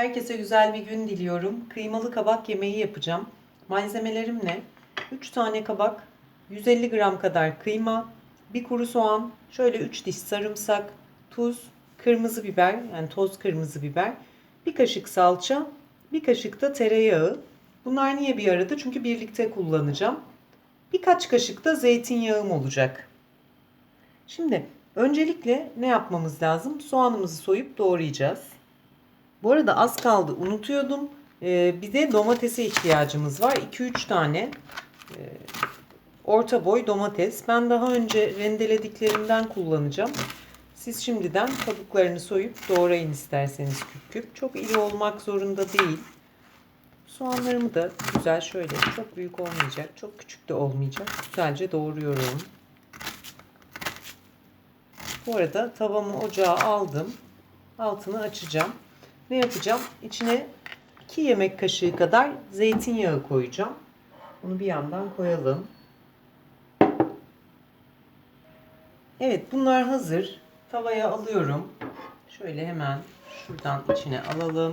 Herkese güzel bir gün diliyorum. Kıymalı kabak yemeği yapacağım. Malzemelerim ne? 3 tane kabak, 150 gram kadar kıyma, bir kuru soğan, şöyle 3 diş sarımsak, tuz, kırmızı biber yani toz kırmızı biber, bir kaşık salça, bir kaşık da tereyağı. Bunlar niye bir arada? Çünkü birlikte kullanacağım. Birkaç kaşık da zeytinyağım olacak. Şimdi öncelikle ne yapmamız lazım? Soğanımızı soyup doğrayacağız. Bu arada az kaldı unutuyordum. Ee, bir de domatese ihtiyacımız var. 2-3 tane e, orta boy domates. Ben daha önce rendelediklerimden kullanacağım. Siz şimdiden kabuklarını soyup doğrayın isterseniz küp küp. Çok iri olmak zorunda değil. Soğanlarımı da güzel şöyle çok büyük olmayacak, çok küçük de olmayacak. Güzelce doğruyorum. Bu arada tavamı ocağa aldım. Altını açacağım. Ne yapacağım? İçine 2 yemek kaşığı kadar zeytinyağı koyacağım. Bunu bir yandan koyalım. Evet bunlar hazır. Tavaya alıyorum. Şöyle hemen şuradan içine alalım.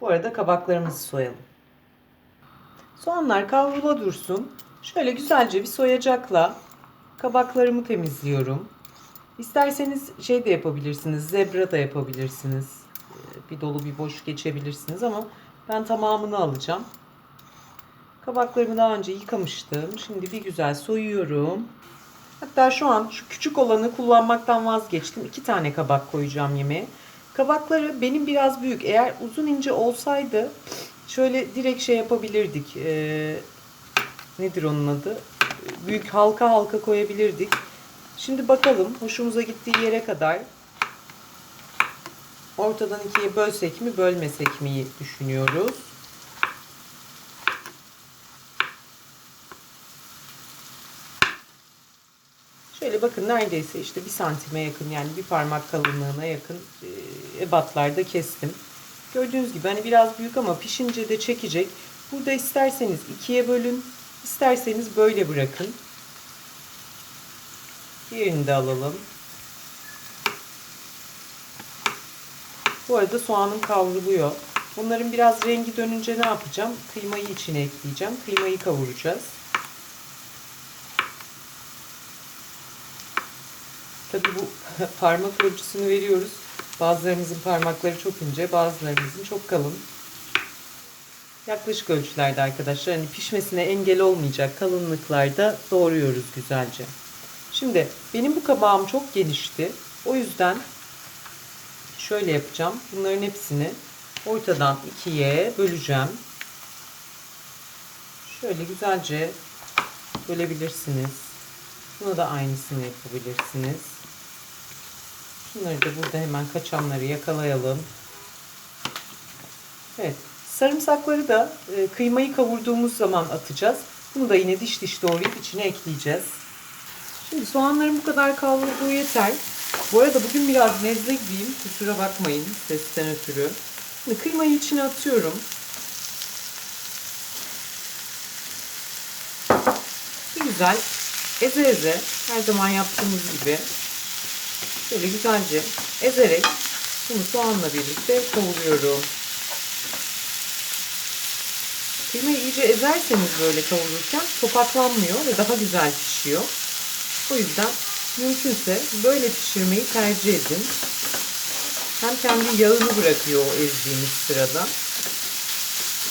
Bu arada kabaklarımızı soyalım. Soğanlar kavrula dursun. Şöyle güzelce bir soyacakla kabaklarımı temizliyorum. İsterseniz şey de yapabilirsiniz, zebra da yapabilirsiniz. Ee, Bir dolu bir boş geçebilirsiniz ama ben tamamını alacağım. Kabaklarımı daha önce yıkamıştım. Şimdi bir güzel soyuyorum. Hatta şu an şu küçük olanı kullanmaktan vazgeçtim. İki tane kabak koyacağım yemeğe. Kabakları benim biraz büyük. Eğer uzun ince olsaydı şöyle direkt şey yapabilirdik. Ee, nedir onun adı? Büyük halka halka koyabilirdik. Şimdi bakalım hoşumuza gittiği yere kadar ortadan ikiye bölsek mi bölmesek mi düşünüyoruz. Şöyle bakın neredeyse işte bir santime yakın yani bir parmak kalınlığına yakın e, ebatlarda kestim. Gördüğünüz gibi hani biraz büyük ama pişince de çekecek. Burada isterseniz ikiye bölün, isterseniz böyle bırakın. Diğerini de alalım. Bu arada soğanım kavruluyor. Bunların biraz rengi dönünce ne yapacağım? Kıymayı içine ekleyeceğim. Kıymayı kavuracağız. Tabii bu parmak ölçüsünü veriyoruz. Bazılarımızın parmakları çok ince, bazılarımızın çok kalın. Yaklaşık ölçülerde arkadaşlar. Hani pişmesine engel olmayacak kalınlıklarda doğruyoruz güzelce. Şimdi benim bu kabağım çok genişti. O yüzden şöyle yapacağım. Bunların hepsini ortadan ikiye böleceğim. Şöyle güzelce bölebilirsiniz. Buna da aynısını yapabilirsiniz. Şunları da burada hemen kaçanları yakalayalım. Evet. Sarımsakları da e, kıymayı kavurduğumuz zaman atacağız. Bunu da yine diş diş doğrayıp içine ekleyeceğiz. Şimdi soğanların bu kadar kavrulduğu yeter. Bu arada bugün biraz nezle gibiyim. Kusura bakmayın sesten ötürü. Şimdi kıymayı içine atıyorum. Bir güzel eze eze her zaman yaptığımız gibi şöyle güzelce ezerek bunu soğanla birlikte kavuruyorum. Kıymayı iyice ezerseniz böyle kavururken topaklanmıyor ve daha güzel pişiyor. O yüzden mümkünse böyle pişirmeyi tercih edin. Hem kendi yağını bırakıyor o ezdiğimiz sırada.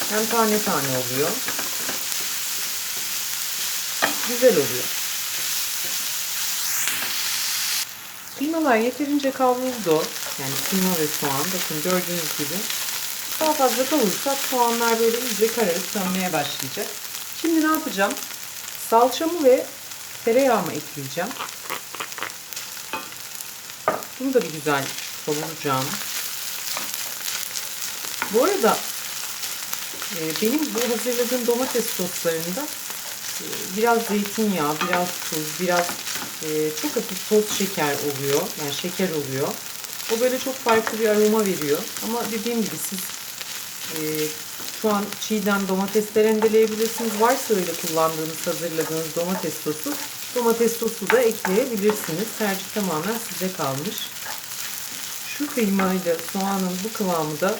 Hem tane tane oluyor. Güzel oluyor. Kıymalar yeterince kavruldu. Yani kıyma ve soğan. Bakın gördüğünüz gibi. Daha fazla kavurursak soğanlar böyle iyice kararıp sönmeye başlayacak. Şimdi ne yapacağım? Salçamı ve tereyağımı ekleyeceğim. Bunu da bir güzel kavuracağım. Bu arada e, benim bu hazırladığım domates soslarında e, biraz zeytinyağı, biraz tuz, biraz e, çok hafif toz şeker oluyor. Yani şeker oluyor. O böyle çok farklı bir aroma veriyor. Ama dediğim gibi siz e, şu an çiğden domates de rendeleyebilirsiniz. Varsa öyle kullandığınız, hazırladığınız domates sosu Domates sosu da ekleyebilirsiniz. Tercih tamamen size kalmış. Şu kıymayla soğanın bu kıvamı da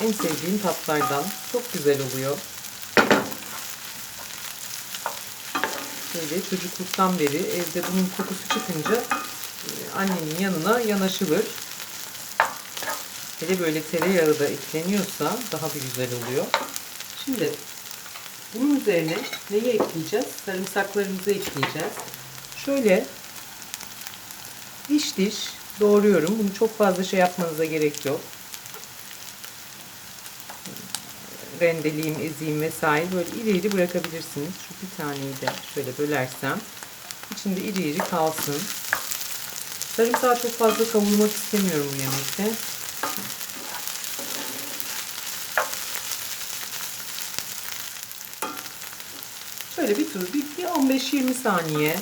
en sevdiğim tatlardan. Çok güzel oluyor. Böyle çocukluktan beri evde bunun kokusu çıkınca e, annenin yanına yanaşılır. Hele böyle tereyağı da ekleniyorsa daha bir güzel oluyor. Şimdi bunun üzerine neyi ekleyeceğiz? Sarımsaklarımızı ekleyeceğiz. Şöyle diş diş doğruyorum. Bunu çok fazla şey yapmanıza gerek yok. Rendeleyeyim, ezeyim vesaire. Böyle iri iri bırakabilirsiniz. Şu bir taneyi de şöyle bölersem içinde iri iri kalsın. Sarımsağı çok fazla kavurmak istemiyorum bu yemekte. Şöyle bir tur, bir, bir 15-20 saniye.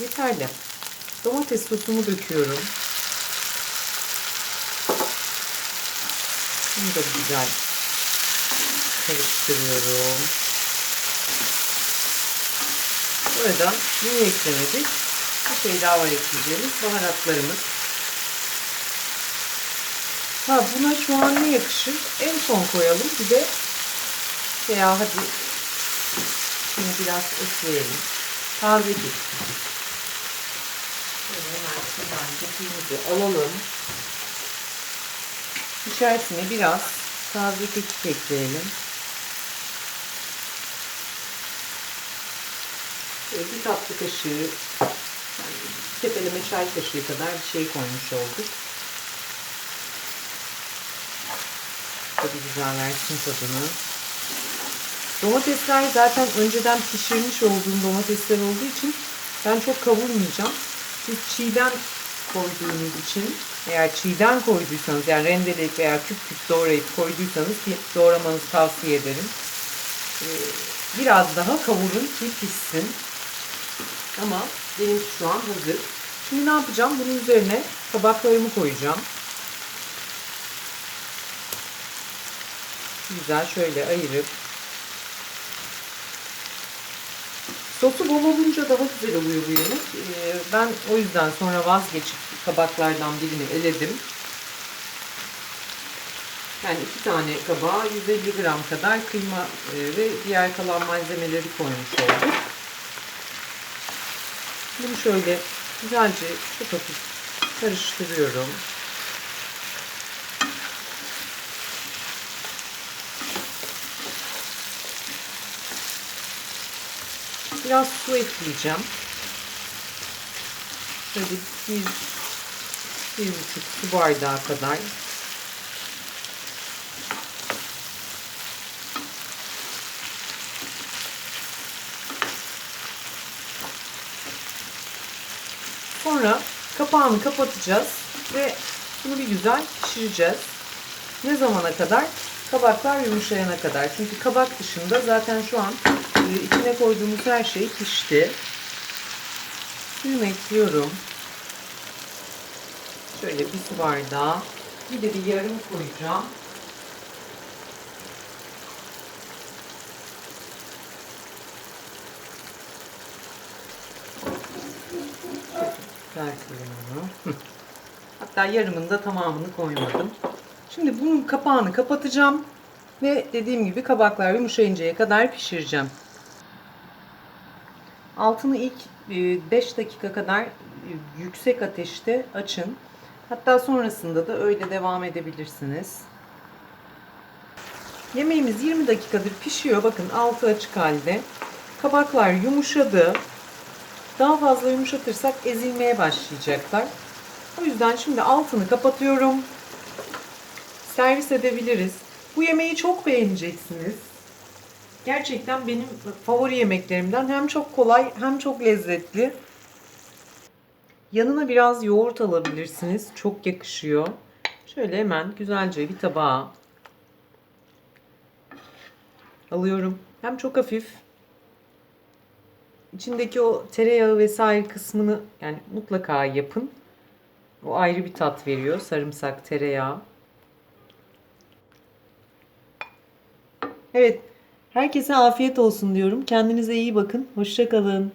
Yeterli. Domates sosumu döküyorum. Bunu da güzel karıştırıyorum. Burada bunu eklemedik. Bir şey daha var ekleyeceğimiz baharatlarımız. Ha buna şu an ne yakışır? En son koyalım. Bir de veya hadi şunu biraz ekleyelim. Taze. Şöyle hemen şuradan alalım. İçerisine biraz taze kekik ekleyelim. Bir tatlı kaşığı, yani tepeleme çay kaşığı kadar bir şey koymuş olduk. Tadı güzel versin tadını. Domatesler zaten önceden pişirmiş olduğum domatesler olduğu için ben çok kavurmayacağım. Çiğden koyduğunuz için eğer çiğden koyduysanız yani rendeleyip veya küp küp doğrayıp koyduysanız doğramanızı tavsiye ederim. Ee, biraz daha kavurun ki pişsin. Ama benimki şu an hazır. Şimdi ne yapacağım? Bunun üzerine kabaklarımı koyacağım. Güzel şöyle ayırıp Sosu bol olunca daha güzel oluyor bu yemek. Ee, ben o yüzden sonra vazgeçip kabaklardan birini eledim. Yani iki tane kabağa 150 gram kadar kıyma e, ve diğer kalan malzemeleri koymuş olduk. Bunu şöyle güzelce çok hafif karıştırıyorum. Biraz su ekleyeceğim. Şöyle bir, bir buçuk su bardağı kadar. Sonra kapağını kapatacağız ve bunu bir güzel pişireceğiz. Ne zamana kadar? Kabaklar yumuşayana kadar. Çünkü kabak dışında zaten şu an e, içine koyduğumuz her şey pişti. Suyunu ekliyorum. Şöyle bir su bardağı. Bir de bir yarım koyacağım. Çıkartıyorum onu. Hatta yarımını da tamamını koymadım. Şimdi bunun kapağını kapatacağım. Ve dediğim gibi kabaklar yumuşayıncaya kadar pişireceğim. Altını ilk 5 dakika kadar e, yüksek ateşte açın. Hatta sonrasında da öyle devam edebilirsiniz. Yemeğimiz 20 dakikadır pişiyor. Bakın altı açık halde. Kabaklar yumuşadı. Daha fazla yumuşatırsak ezilmeye başlayacaklar. O yüzden şimdi altını kapatıyorum. Servis edebiliriz. Bu yemeği çok beğeneceksiniz. Gerçekten benim favori yemeklerimden. Hem çok kolay hem çok lezzetli. Yanına biraz yoğurt alabilirsiniz. Çok yakışıyor. Şöyle hemen güzelce bir tabağa alıyorum. Hem çok hafif içindeki o tereyağı vesaire kısmını yani mutlaka yapın. O ayrı bir tat veriyor. Sarımsak, tereyağı. Evet. Herkese afiyet olsun diyorum. Kendinize iyi bakın. Hoşça kalın.